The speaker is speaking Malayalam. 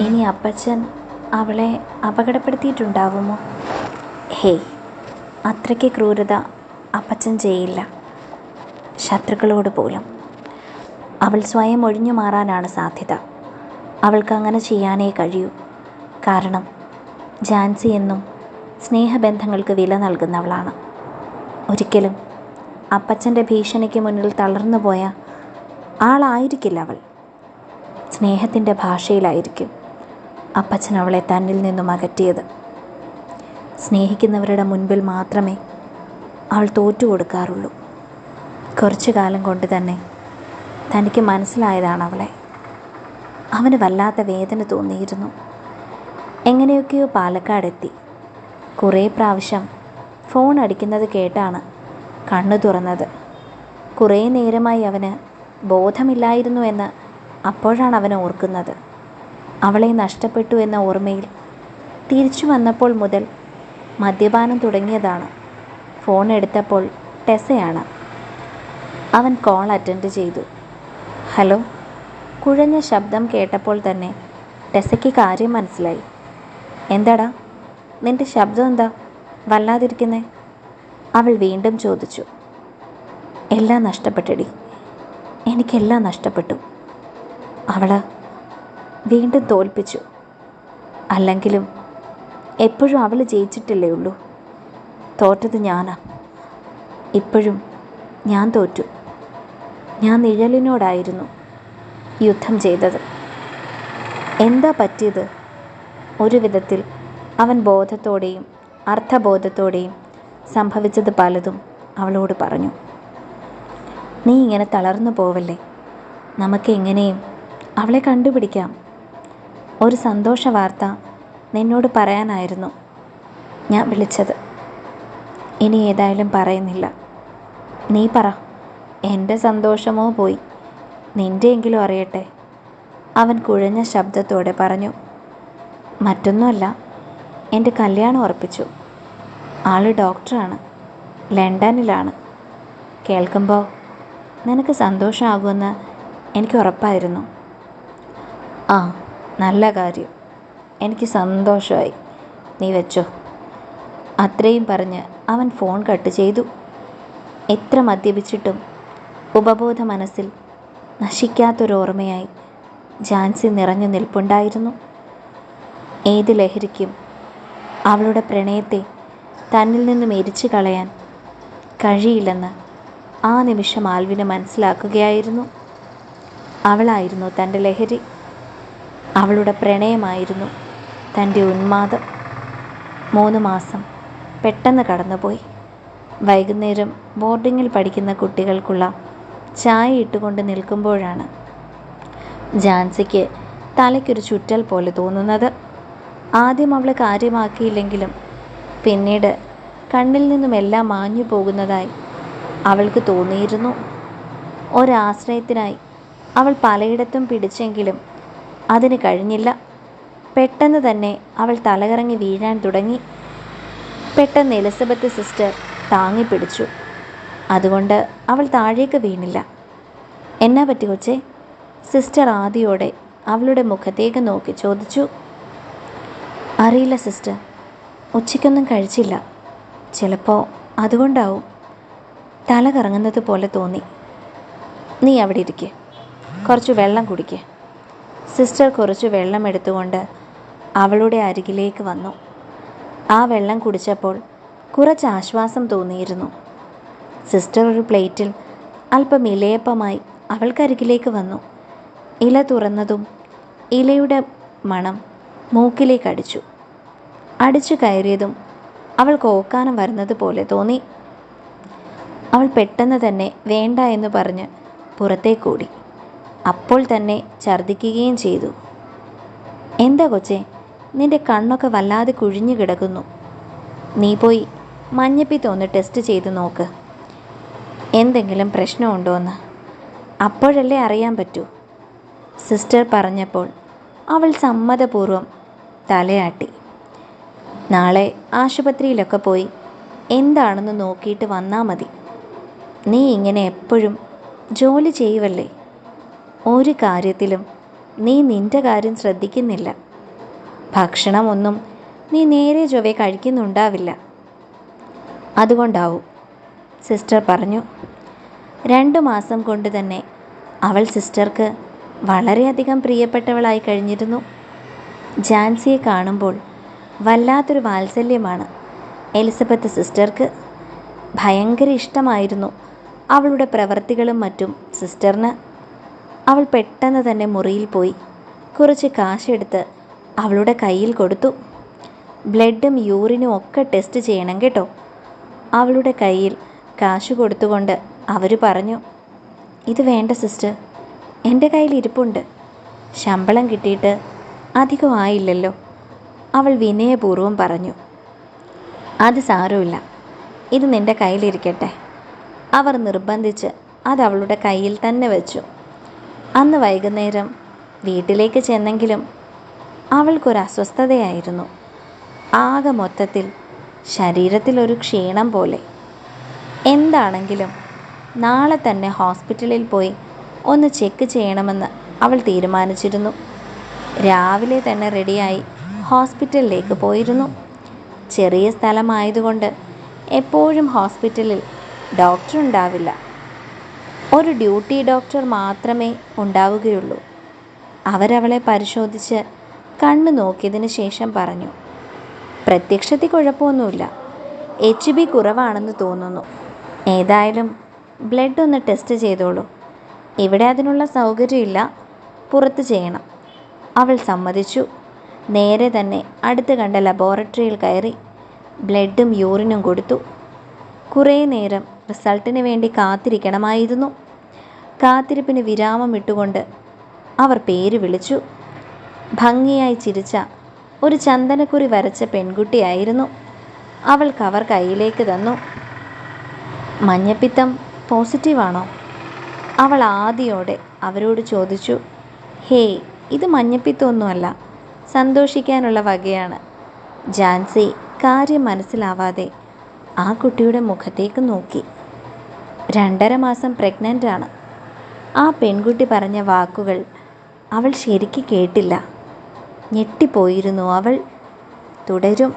ഇനി അപ്പച്ചൻ അവളെ അപകടപ്പെടുത്തിയിട്ടുണ്ടാവുമോ? ഹേയ് അത്രയ്ക്ക് ക്രൂരത അപ്പച്ചൻ ചെയ്യില്ല. ശത്രുക്കളോട് പോലും. അവൾ സ്വയം ഒഴിഞ്ഞു മാറാനാണ് സാധ്യത. അവൾക്ക് അങ്ങനെ ചെയ്യാനേ കഴിയൂ. കാരണം ജാൻസി എന്നും സ്നേഹബന്ധങ്ങൾക്ക് വില നൽകുന്നവളാണ്. ഒരിക്കലും അപ്പച്ചന്റെ ഭീഷണിക്ക് മുന്നിൽ തളർന്നു പോയ ആളായിരിക്കില്ല അവൾ. സ്നേഹത്തിന്റെ ഭാഷയിലായിരിക്കും. അപ്പച്ചൻ അവളെ തന്നിൽ നിന്നും അകറ്റിയത്. സ്നേഹിക്കുന്നവരുടെ മുൻപിൽ മാത്രമേ അവൾ തോറ്റു കൊടുക്കാറുള്ളൂ. കുറച്ചു കാലം കൊണ്ട് തന്നെ തനിക്ക് മനസ്സിലായതാണ് അവളെ. അവന് വല്ലാത്ത വേദന തോന്നിയിരുന്നു. എങ്ങനെയൊക്കെയോ പാലക്കാടെത്തി. കുറേ പ്രാവശ്യം ഫോൺ അടിക്കുന്നത് കേട്ടാണ് കണ്ണു തുറന്നത്. കുറേ നേരമായി അവന് ബോധമില്ലായിരുന്നു എന്ന് അപ്പോഴാണ് അവൻ ഓർക്കുന്നത്. അവളെ നഷ്ടപ്പെട്ടു എന്ന ഓർമ്മയിൽ തിരിച്ചു വന്നപ്പോൾ മുതൽ മദ്യപാനം തുടങ്ങിയതാണ്. ഫോൺ എടുത്തപ്പോൾ ടെസയാണ്. അവൻ കോൾ അറ്റൻഡ് ചെയ്തു. ഹലോ? കുഴഞ്ഞ ശബ്ദം കേട്ടപ്പോൾ തന്നെ ടെസയ്ക്ക് കാര്യം മനസ്സിലായി. എന്താടാ? നിന്റെ ശബ്ദം എന്താ? വല്ലാതിരിക്കുന്നേ? അവൾ വീണ്ടും ചോദിച്ചു. എല്ലാം നഷ്ടപ്പെട്ടടി. എനിക്കെല്ലാം നഷ്ടപ്പെട്ടു. അവൾ വീണ്ടും തോൽപ്പിച്ചു. അല്ലെങ്കിലും എപ്പോഴും അവൾ ജയിച്ചിട്ടില്ലേ ഉള്ളൂ. തോറ്റത് ഞാനാ. ഇപ്പോഴും ഞാൻ തോറ്റു. ഞാൻ നിഴലിനോടായിരുന്നു യുദ്ധം ചെയ്തത്. എന്താ പറ്റിയത്? ഒരു വിധത്തിൽ അവൻ ബോധത്തോടെയും അർത്ഥബോധത്തോടെയും സംഭവിച്ചത് പലതും അവളോട് പറഞ്ഞു. നീ ഇങ്ങനെ തളർന്നു പോവല്ലേ? നമുക്ക് എങ്ങനെയും അവളെ കണ്ടുപിടിക്കാം. ഒരു സന്തോഷ വാർത്ത നിന്നോട് പറയാനായിരുന്നു ഞാൻ വിളിച്ചത്. ഇനി ഏതായാലും പറയുന്നില്ല. നീ പറ എന്റെ സന്തോഷമോ പോയി? നിന്റെയെങ്കിലും അറിയട്ടെ. അവൻ കുഴഞ്ഞ ശബ്ദത്തോടെ പറഞ്ഞു മറ്റൊന്നുമല്ല എന്റെ കല്യാണം ഉറപ്പിച്ചു. ആൾ ഡോക്ടറാണ് ലണ്ടനിലാണ്. കേൾക്കുമ്പോൾ നിനക്ക് സന്തോഷമാകുമെന്ന് എനിക്ക് ഉറപ്പായിരുന്നു. ആ നല്ല കാര്യം. എനിക്ക് സന്തോഷമായി നീ വെച്ചോ. അത്രയും പറഞ്ഞ് അവൻ ഫോൺ കട്ട് ചെയ്തു. എത്ര മദ്യപിച്ചിട്ടും ഉപബോധ മനസ്സിൽ നശിക്കാത്തൊരോർമ്മയായി ജാൻസി നിറഞ്ഞു നിൽപ്പുണ്ടായിരുന്നു. ഏത് ലഹരിക്കും അവളുടെ പ്രണയത്തെ തന്നിൽ നിന്നും എരിച്ചു കളയാൻ കഴിയില്ലെന്ന് ആ നിമിഷം ആൽവിന് മനസ്സിലാക്കുകയായിരുന്നു. അവളായിരുന്നു തന്റെ ലഹരി. അവളുടെ പ്രണയമായിരുന്നു. തന്റെ ഉന്മാദം. മൂന്ന് മാസം പെട്ടെന്ന് കടന്നുപോയി. വൈകുന്നേരം ബോർഡിങ്ങിൽ പഠിക്കുന്ന കുട്ടികൾക്കുള്ള ചായ ഇട്ടുകൊണ്ട് നിൽക്കുമ്പോഴാണ് ജാൻസിക്ക് തലയ്ക്കൊരു ചുറ്റൽ പോലെ തോന്നുന്നത്. ആദ്യം അവളെ കാര്യമാക്കിയില്ലെങ്കിലും പിന്നീട് കണ്ണിൽ നിന്നും എല്ലാം മാഞ്ഞു പോകുന്നതായി അവൾക്ക് തോന്നിയിരുന്നു. ഒരാശ്രയത്തിനായി അവൾ പലയിടത്തും പിടിച്ചെങ്കിലും അതിന് കഴിഞ്ഞില്ല. പെട്ടെന്ന് തന്നെ അവൾ തലകറങ്ങി വീഴാൻ തുടങ്ങി. പെട്ടെന്ന് എലിസബത്ത് സിസ്റ്റർ താങ്ങിപ്പിടിച്ചു അതുകൊണ്ട് അവൾ താഴേക്ക് വീണില്ല. എന്നാ പറ്റി കൊച്ചേ? സിസ്റ്റർ ആദിയോടെ അവളുടെ മുഖത്തേക്ക് നോക്കി ചോദിച്ചു. അറിയില്ല സിസ്റ്റർ. ഉച്ചയ്ക്കൊന്നും കഴിച്ചില്ല. ചിലപ്പോൾ അതുകൊണ്ടാവും. തല കറങ്ങുന്നത് പോലെ തോന്നി. നീ അവിടെ ഇരിക്കേ. കുറച്ച് വെള്ളം കുടിക്ക്. സിസ്റ്റർ കുറച്ച് വെള്ളം എടുത്തുകൊണ്ട് അവളുടെ അരികിലേക്ക് വന്നു. ആ വെള്ളം കുടിച്ചപ്പോൾ കുറച്ച് ആശ്വാസം തോന്നിയിരുന്നു. സിസ്റ്റർ ഒരു പ്ലേറ്റിൽ അല്പം ഇലയപ്പമായി അവൾക്കരികിലേക്ക് വന്നു. ഇല തുറന്നതും ഇലയുടെ മണം മൂക്കിലേക്ക് അടിച്ചു. അടിച്ചു കയറിയതും അവൾക്ക് ഓക്കാനം വരുന്നത് പോലെ തോന്നി. അവൾ പെട്ടെന്ന് തന്നെ വേണ്ട എന്ന് പറഞ്ഞ് പുറത്തേക്കോടി അപ്പോൾ തന്നെ ഛർദ്ദിക്കുകയും ചെയ്തു. എന്താ കൊച്ചേ? നിന്റെ കണ്ണൊക്കെ വല്ലാതെ കുഴിഞ്ഞു കിടക്കുന്നു. നീ പോയി മഞ്ഞപ്പിത്ത ഒന്ന് ടെസ്റ്റ് ചെയ്ത് നോക്ക്. എന്തെങ്കിലും പ്രശ്നമുണ്ടോ എന്ന് അപ്പോഴല്ലേ അറിയാൻ പറ്റൂ. സിസ്റ്റർ പറഞ്ഞപ്പോൾ അവൾ സമ്മതപൂർവം തലയാട്ടി. നാളെ ആശുപത്രിയിലൊക്കെ പോയി എന്താണെന്ന് നോക്കിയിട്ട് വന്നാൽ മതി. നീ ഇങ്ങനെ എപ്പോഴും ജോലി ചെയ്യുവല്ലേ? ഒരു കാര്യത്തിലും നീ നിന്റെ കാര്യം ശ്രദ്ധിക്കുന്നില്ല. ഭക്ഷണമൊന്നും നീ നേരെ ചൊവ്വെ കഴിക്കുന്നുണ്ടാവില്ല. അതുകൊണ്ടാവും. സിസ്റ്റർ പറഞ്ഞു രണ്ടു മാസം കൊണ്ട് തന്നെ അവൾ സിസ്റ്റർക്ക് വളരെയധികം പ്രിയപ്പെട്ടവളായി കഴിഞ്ഞിരുന്നു. ജാൻസിയെ കാണുമ്പോൾ വല്ലാത്തൊരു വാത്സല്യമാണ്. എലിസബത്ത് സിസ്റ്റർക്ക് ഭയങ്കര ഇഷ്ടമായിരുന്നു അവളുടെ പ്രവൃത്തികളും മറ്റും സിസ്റ്ററിന്. അവൾ പെട്ടെന്ന് തന്നെ മുറിയിൽ പോയി. കുറച്ച് കാശെടുത്ത് അവളുടെ കയ്യിൽ കൊടുത്തു. ബ്ലഡും യൂറിനും ഒക്കെ ടെസ്റ്റ് ചെയ്യണം കേട്ടോ. അവളുടെ കയ്യിൽ കാശ് കൊടുത്തുകൊണ്ട് അവർ പറഞ്ഞു ഇത് വേണ്ട സിസ്റ്റർ. എന്റെ കയ്യിൽ ഇരിപ്പുണ്ട്. ശമ്പളം കിട്ടിയിട്ട് അധികം ആയില്ലല്ലോ. അവൾ വിനയപൂർവം പറഞ്ഞു അത് സാരമില്ല. ഇത് നിന്റെ കയ്യിലിരിക്കട്ടെ. അവർ നിർബന്ധിച്ച് അത് അവളുടെ കയ്യിൽ തന്നെ വെച്ചു. അന്ന് വൈകുന്നേരം വീട്ടിലേക്ക് ചെന്നെങ്കിലും അവൾക്കൊരു അസ്വസ്ഥതയായിരുന്നു ആകെ മൊത്തത്തിൽ ശരീരത്തിലൊരു ക്ഷീണം പോലെ. എന്താണെങ്കിലും നാളെ തന്നെ ഹോസ്പിറ്റലിൽ പോയി ഒന്ന് ചെക്ക് ചെയ്യണമെന്ന് അവൾ തീരുമാനിച്ചിരുന്നു. രാവിലെ തന്നെ റെഡിയായി ഹോസ്പിറ്റലിലേക്ക് പോയിരുന്നു. ചെറിയ സ്ഥലമായതുകൊണ്ട് എപ്പോഴും ഹോസ്പിറ്റലിൽ ഡോക്ടർ ഉണ്ടാവില്ല. ഒരു ഡ്യൂട്ടി ഡോക്ടർ മാത്രമേ ഉണ്ടാവുകയുള്ളൂ. അവരവളെ പരിശോധിച്ച് കണ്ണു നോക്കിയതിന് ശേഷം പറഞ്ഞു പ്രത്യക്ഷത്തിൽ കുഴപ്പമൊന്നുമില്ല. എച്ച് ബി കുറവാണെന്ന് തോന്നുന്നു. ഏതായാലും ബ്ലഡ് ഒന്ന് ടെസ്റ്റ് ചെയ്തോളൂ. ഇവിടെ അതിനുള്ള സൗകര്യമില്ല. പുറത്ത് ചെയ്യണം. അവൾ സമ്മതിച്ചു. നേരെ തന്നെ അടുത്ത് കണ്ട ലബോറട്ടറിയിൽ കയറി ബ്ലഡും യൂറിനും കൊടുത്തു. കുറേ നേരം റിസൾട്ടിന് വേണ്ടി കാത്തിരിക്കണമായിരുന്നു. കാത്തിരിപ്പിന് വിരാമം ഇട്ടുകൊണ്ട് അവർ പേര് വിളിച്ചു. ഭംഗിയായി ചിരിച്ച ഒരു ചന്ദനക്കുറി വരച്ച പെൺകുട്ടിയായിരുന്നു. അവൾ കവർ കയ്യിലേക്ക് തന്നു. മഞ്ഞപ്പിത്തം പോസിറ്റീവാണോ അവൾ ആദിയോടെ അവരോട് ചോദിച്ചു. ഹേയ് ഇത് മഞ്ഞപ്പിത്തമൊന്നുമല്ല. സന്തോഷിക്കാനുള്ള വകയാണ്. ജാൻസി കാര്യം മനസ്സിലാവാതെ ആ കുട്ടിയുടെ മുഖത്തേക്ക് നോക്കി. രണ്ടര മാസം പ്രഗ്നന്റ് ആണ് ആ പെൺകുട്ടി പറഞ്ഞ വാക്കുകൾ അവൾ ശരിക്ക് കേട്ടില്ല. ഞെട്ടിപ്പോയിരുന്നു. അവൾ തുടരും.